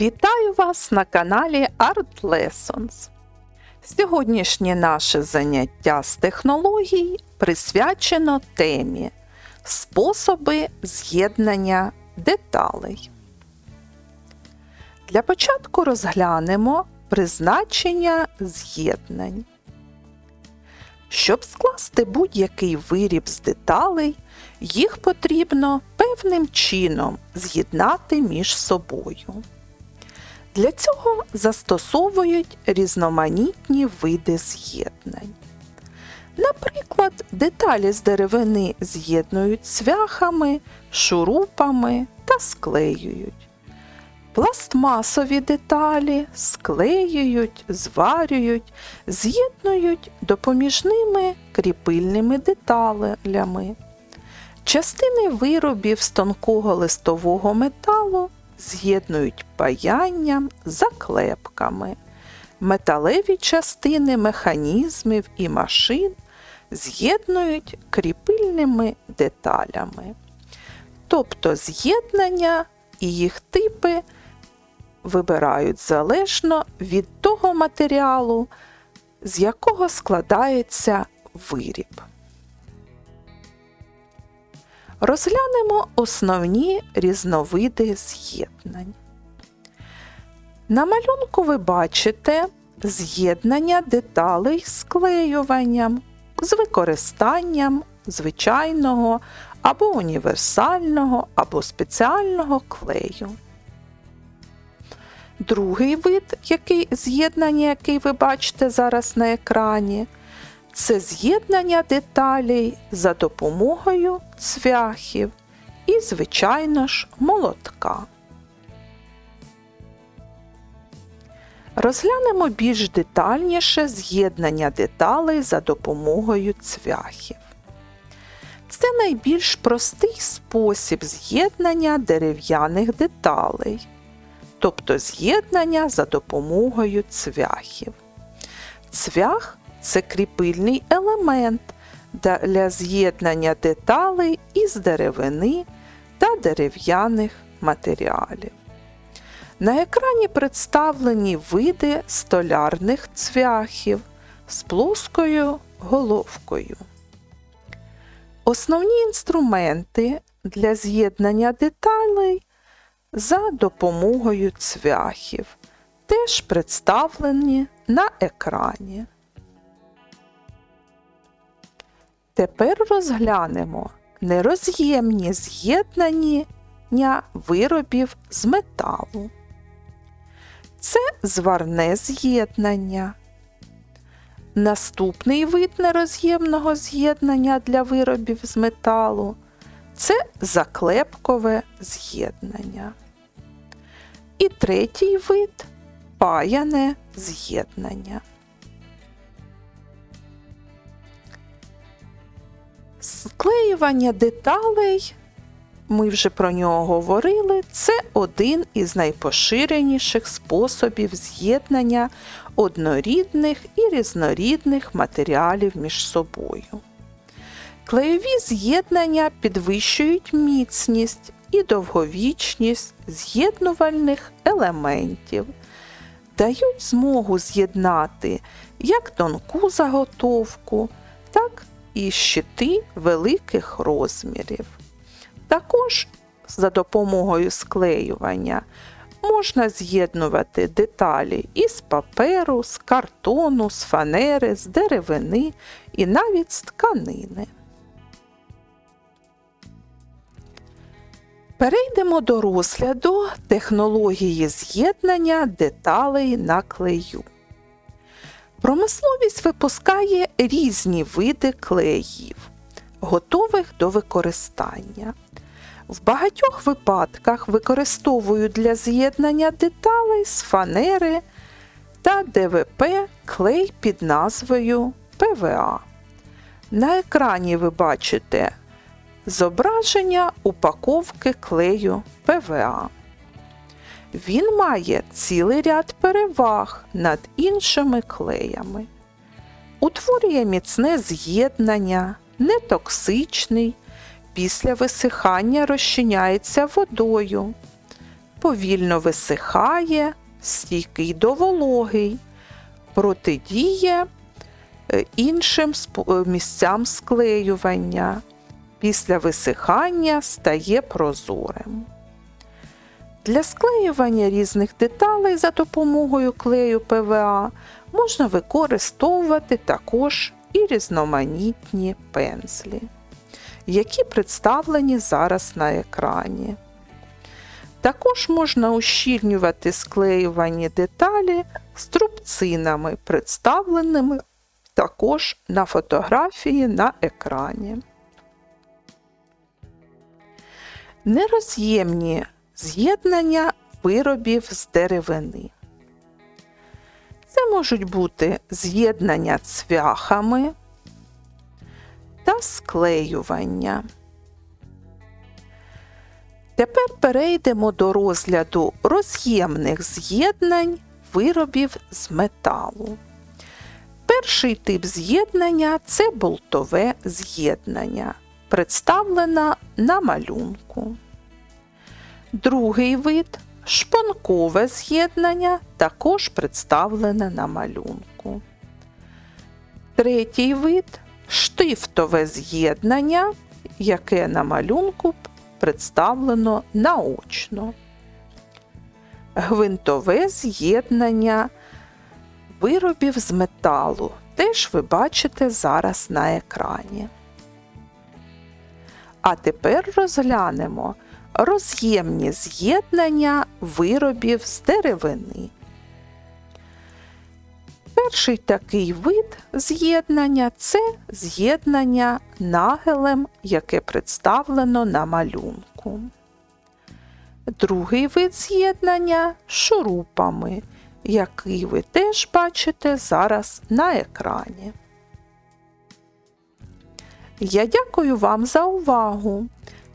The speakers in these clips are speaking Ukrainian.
Вітаю вас на каналі Art Lessons. Сьогоднішнє наше заняття з технологій присвячено темі Способи з'єднання деталей. Для початку розглянемо призначення з'єднань. Щоб скласти будь-який виріб з деталей, їх потрібно певним чином з'єднати між собою. Для цього застосовують різноманітні види з'єднань. Наприклад, деталі з деревини з'єднують цвяхами, шурупами та склеюють. Пластмасові деталі склеюють, зварюють, з'єднують допоміжними кріпильними деталями. Частини виробів з тонкого листового металу з'єднують паянням, заклепками. Металеві частини механізмів і машин з'єднують кріпильними деталями. Тобто з'єднання і їх типи вибирають залежно від того матеріалу, з якого складається виріб. Розглянемо основні різновиди з'єднань. На малюнку ви бачите з'єднання деталей склеюванням з використанням звичайного або універсального або спеціального клею. Другий вид який, з'єднання, який ви бачите зараз на екрані, це з'єднання деталей за допомогою цвяхів і, звичайно ж, молотка. Розглянемо більш детальніше з'єднання деталей за допомогою цвяхів. Це найбільш простий спосіб з'єднання дерев'яних деталей, тобто з'єднання за допомогою цвяхів. Цвях це кріпильний елемент для з'єднання деталей із деревини та дерев'яних матеріалів. На екрані представлені види столярних цвяхів з плоскою головкою. Основні інструменти для з'єднання деталей за допомогою цвяхів теж представлені на екрані. Тепер розглянемо нероз'ємні з'єднання виробів з металу. Це зварне з'єднання. Наступний вид нероз'ємного з'єднання для виробів з металу це заклепкове з'єднання. І третій вид паяне з'єднання. Склеювання деталей, ми вже про нього говорили, це один із найпоширеніших способів з'єднання однорідних і різнорідних матеріалів між собою. Клеєві з'єднання підвищують міцність і довговічність з'єднувальних елементів, дають змогу з'єднати як тонку заготовку, так і щити великих розмірів. Також за допомогою склеювання можна з'єднувати деталі із паперу, з картону, з фанери, з деревини і навіть з тканини. Перейдемо до розгляду технології з'єднання деталей на клею. Промисловість випускає різні види клеїв, готових до використання. В багатьох випадках використовують для з'єднання деталей з фанери та ДВП клей під назвою ПВА. На екрані ви бачите зображення упаковки клею ПВА. Він має цілий ряд переваг над іншими клеями. Утворює міцне з'єднання, нетоксичний, після висихання розчиняється водою. повільно висихає, стійкий до вологий, протидіє е, іншим е, місцям склеювання. Після висихання стає прозорим. Для склеювання різних деталей за допомогою клею ПВА можна використовувати також і різноманітні пензлі, які представлені зараз на екрані. Також можна ущільнювати склеювані деталі струбцинами, представленими також на фотографії на екрані. Нероз'ємні з'єднання виробів з деревини. Це можуть бути з'єднання цвяхами та склеювання. Тепер перейдемо до розгляду роз'ємних з'єднань виробів з металу. Перший тип з'єднання це болтове з'єднання, представлено на малюнку. Другий вид шпонкове з'єднання, також представлене на малюнку. Третій вид штифтове з'єднання, яке на малюнку представлено наочно. Гвинтове з'єднання виробів з металу. Теж ви бачите зараз на екрані. А тепер розглянемо роз'ємні з'єднання виробів з деревини. Перший такий вид з'єднання це з'єднання нагелем, яке представлено на малюнку. Другий вид з'єднання шурупами, який ви теж бачите зараз на екрані. Я дякую вам за увагу.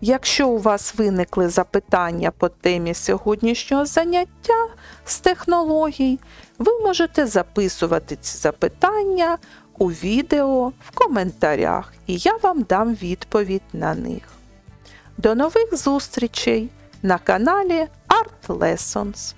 Якщо у вас виникли запитання по темі сьогоднішнього заняття з технологій, ви можете записувати ці запитання у відео в коментарях, і я вам дам відповідь на них. До нових зустрічей на каналі Art Lessons.